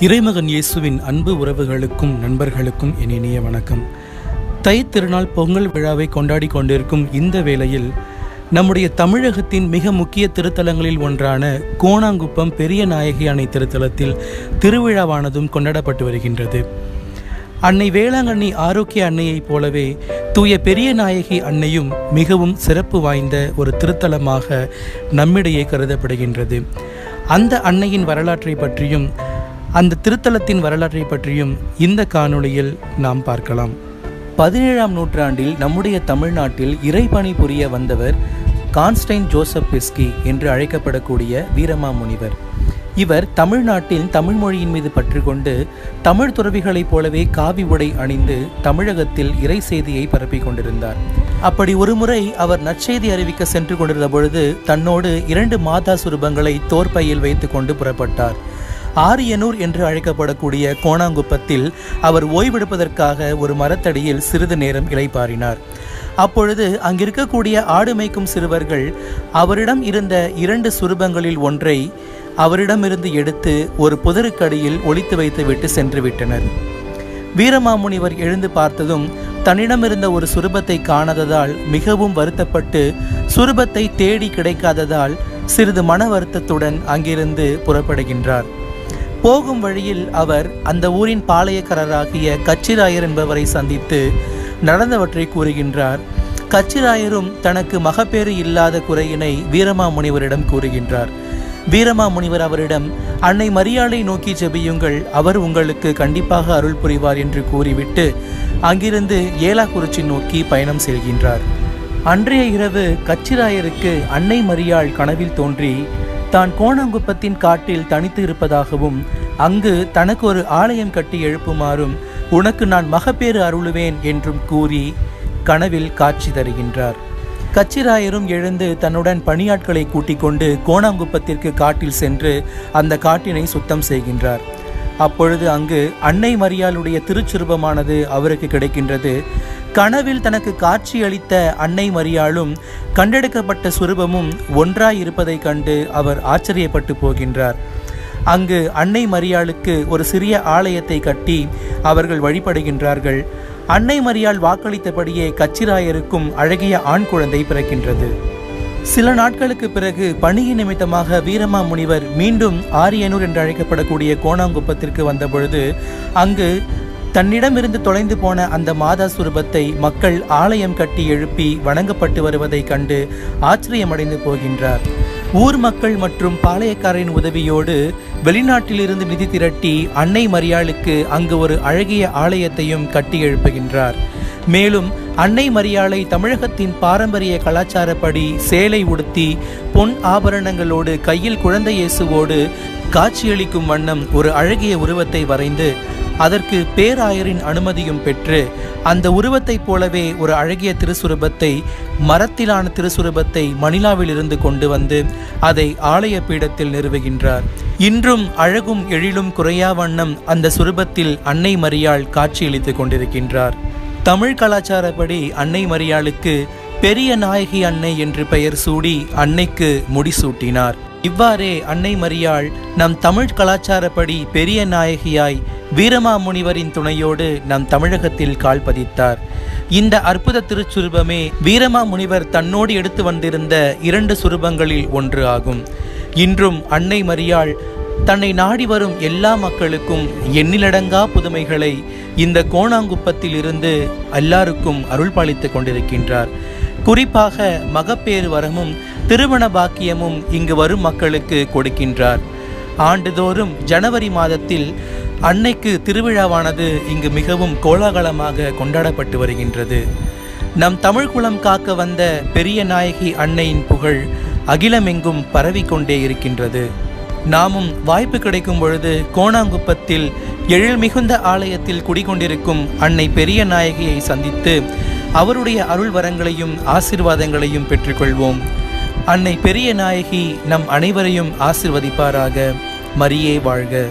இறைமகன் இயேசுவின் அன்பு உறவுகளுக்கும் நண்பர்களுக்கும் என் இனிய வணக்கம். தை திருநாள் பொங்கல் விழாவை கொண்டாடி கொண்டிருக்கும் இந்த வேளையில் நம்முடைய தமிழகத்தின் மிக முக்கிய திருத்தலங்களில் ஒன்றான கோணாங்குப்பம் பெரிய நாயகி அணை திருத்தலத்தில் திருவிழாவானதும் கொண்டாடப்பட்டு வருகின்றது. அன்னை வேளாங்கண்ணி ஆரோக்கிய அன்னையைப் போலவே தூய பெரிய நாயகி அன்னையும் மிகவும் சிறப்பு வாய்ந்த ஒரு திருத்தலமாக நம்மிடையே கருதப்படுகின்றது. அந்த அன்னையின் வரலாற்றை பற்றியும் அந்த திருத்தலத்தின் வரலாற்றை பற்றியும் இந்த காணொளியில் நாம் பார்க்கலாம். பதினேழாம் நூற்றாண்டில் நம்முடைய தமிழ்நாட்டில் இறைபணி புரிய வந்தவர் கான்ஸ்டைன் ஜோசப் பிஸ்கி என்று அழைக்கப்படக்கூடிய வீரமாமுனிவர். இவர் தமிழ்நாட்டில் தமிழ் மொழியின் மீது பற்று கொண்டு தமிழ் துறவிகளைப் போலவே காவி உடை அணிந்து தமிழகத்தில் இறை செய்தியை பரப்பிக் கொண்டிருந்தார். அப்படி ஒருமுறை அவர் நற்செய்தி அறிவிக்க சென்று கொண்டிருந்த பொழுது தன்னோடு இரண்டு மாதா சுரூபங்களை தோற்பையில் வைத்து கொண்டு புறப்பட்டார். ஆரியனூர் என்று அழைக்கப்படக்கூடிய கோணாங்குப்பத்தில் அவர் ஓய்வெடுப்பதற்காக ஒரு மரத்தடியில் சிறிது நேரம் இளைப்பாறினார். அப்பொழுது அங்கிருக்கக்கூடிய ஆடு மேய்க்கும் சிறுவர்கள் அவரிடம் இருந்த இரண்டு சுரூபங்களில் ஒன்றை அவரிடமிருந்து எடுத்து ஒரு புதருக்கடியில் ஒளித்து வைத்துவிட்டு சென்று விட்டனர் வீரமாமுனிவர் எழுந்து பார்த்ததும் தன்னிடமிருந்த ஒரு சுரூபத்தை காணாததால் மிகவும் வருத்தப்பட்டு சுரூபத்தை தேடி கிடைக்காததால் சிறிது மன வருத்தத்துடன் அங்கிருந்து புறப்படுகின்றார். போகும் வழியில் அவர் அந்த ஊரின் பாளையக்காரராகிய கச்சிராயர் என்பவரை சந்தித்து நடந்தவற்றை கூறுகின்றார். கச்சிராயரும் தனக்கு மகப்பேறு இல்லாத குறையினை வீரமாமுனிவரிடம் கூறுகின்றார். வீரமாமுனிவர் அவரிடம் அன்னை மரியாளை நோக்கி ஜெபியுங்கள் அவர் உங்களுக்கு கண்டிப்பாக அருள் புரிவார் என்று கூறிவிட்டு அங்கிருந்து ஏலாக்குறிச்சி நோக்கி பயணம் செல்கின்றார். அன்றைய இரவு கச்சிராயருக்கு அன்னை மரியாள் கனவில் தோன்றி தான் கோணங்குப்பத்தின் காட்டில் தனித்து இருப்பதாகவும் அங்கு தனக்கு ஒரு ஆலயம் கட்டி எழுப்புமாறும் உனக்கு நான் மகப்பேறு அருளுவேன் என்றும் கூறி கனவில் காட்சி தருகின்றார். கச்சிராயரும் எழுந்து தன்னுடன் பணியாட்களை கூட்டிக் கொண்டு கோணாங்குப்பத்திற்கு காட்டில் சென்று அந்த காட்டினை சுத்தம் செய்கின்றார். அப்பொழுது அங்கு அன்னை மரியாளுடைய திருச்சிருபமானது அவருக்கு கிடைக்கின்றது. கனவில் தனக்கு காட்சியளித்த அன்னை மரியாளும் கண்டெடுக்கப்பட்ட சுரூபமும் ஒன்றாய் இருப்பதைக் கண்டு அவர் ஆச்சரியப்பட்டு போகின்றார். அங்கு அன்னை மரியாளுக்கு ஒரு சிறிய ஆலயத்தை கட்டி அவர்கள் வழிபடுகின்றார்கள். அன்னை மரியாள் வாக்களித்தபடியே கச்சிராயருக்கும் அழகிய ஆண் குழந்தை பிறக்கின்றது. சில நாட்களுக்கு பிறகு பணியின் நிமித்தமாக வீரமா முனிவர் மீண்டும் ஆரியனூர் என்று அழைக்கப்படக்கூடிய கோணாங்குப்பத்திற்கு வந்தபொழுது அங்கு தன்னிடமிருந்து தொலைந்து போன அந்த மாதா சுரூபத்தை மக்கள் ஆலயம் கட்டி எழுப்பி வணங்கப்பட்டு வருவதை கண்டு ஆச்சரியமடைந்து போகின்றார். ஊர் மக்கள் மற்றும் பாளையக்காரரின் உதவியோடு வெளிநாட்டிலிருந்து நிதி திரட்டி அன்னை மரியாளுக்கு அங்கு ஒரு அழகிய ஆலயத்தையும் கட்டி எழுப்புகின்றார். மேலும் அன்னை மரியாளை தமிழகத்தின் பாரம்பரிய கலாச்சாரப்படி சேலை உடுத்தி பொன் ஆபரணங்களோடு கையில் குழந்தை இயேசுவோடு காட்சியளிக்கும் வண்ணம் ஒரு அழகிய உருவத்தை வரைந்து அதற்கு பேராயரின் அனுமதியும் பெற்று அந்த உருவத்தைப் போலவே ஒரு அழகிய திருசுரூபத்தை மரத்திலான திருசுரூபத்தை மணிலாவிலிருந்து கொண்டு வந்து அதை ஆலய பீடத்தில் நிறுவுகின்றார். இன்றும் அழகும் எழிலும் குறையா வண்ணம் அந்த சுரூபத்தில் அன்னை மரியாள் காட்சியளித்து கொண்டிருக்கின்றார். தமிழ் கலாச்சாரப்படி அன்னை மரியாளுக்கு பெரிய நாயகி அன்னை என்று பெயர் சூடி அன்னைக்கு முடிசூட்டினார். இவ்வாறே அன்னை மரியாள் நம் தமிழ் கலாச்சாரப்படி பெரிய நாயகியாய் வீரமாமுனிவரின் துணையோடு நம் தமிழகத்தில் கால் பதித்தார். இந்த அற்புத திருச்சுருபமே வீரமாமுனிவர் தன்னோடு எடுத்து வந்திருந்த இரண்டு சுரூபங்களில் ஒன்று ஆகும். இன்றும் அன்னை மரியாள் தன்னை நாடி வரும் எல்லா மக்களுக்கும் எண்ணிலடங்கா புதுமைகளை இந்த கோணாங்குப்பத்தில் இருந்து எல்லாருக்கும் அருள்பாலித்துக் கொண்டிருக்கின்றார். குறிப்பாக மகப்பேறு வரமும் திருமண பாக்கியமும் இங்கு வரும் மக்களுக்கு கொடுக்கின்றார். ஆண்டுதோறும் ஜனவரி மாதத்தில் அன்னைக்கு திருவிழாவானது இங்கு மிகவும் கோலாகலமாக கொண்டாடப்பட்டு வருகின்றது. நம் தமிழ் குலம் காக்க வந்த பெரிய நாயகி அன்னையின் புகழ் அகிலமெங்கும் பரவிக்கொண்டே இருக்கின்றது. நாமும் வாய்ப்பு கிடைக்கும் பொழுது கோணாங்குப்பத்தில் எழில் மிகுந்த ஆலயத்தில் குடிகொண்டிருக்கும் அன்னை பெரிய நாயகியை சந்தித்து அவருடைய அருள் வரங்களையும் ஆசிர்வாதங்களையும் பெற்றுக்கொள்வோம். அன்னை பெரிய நாயகி நம் அனைவரையும் ஆசிர்வதிப்பாராக. மரியே வாழ்க.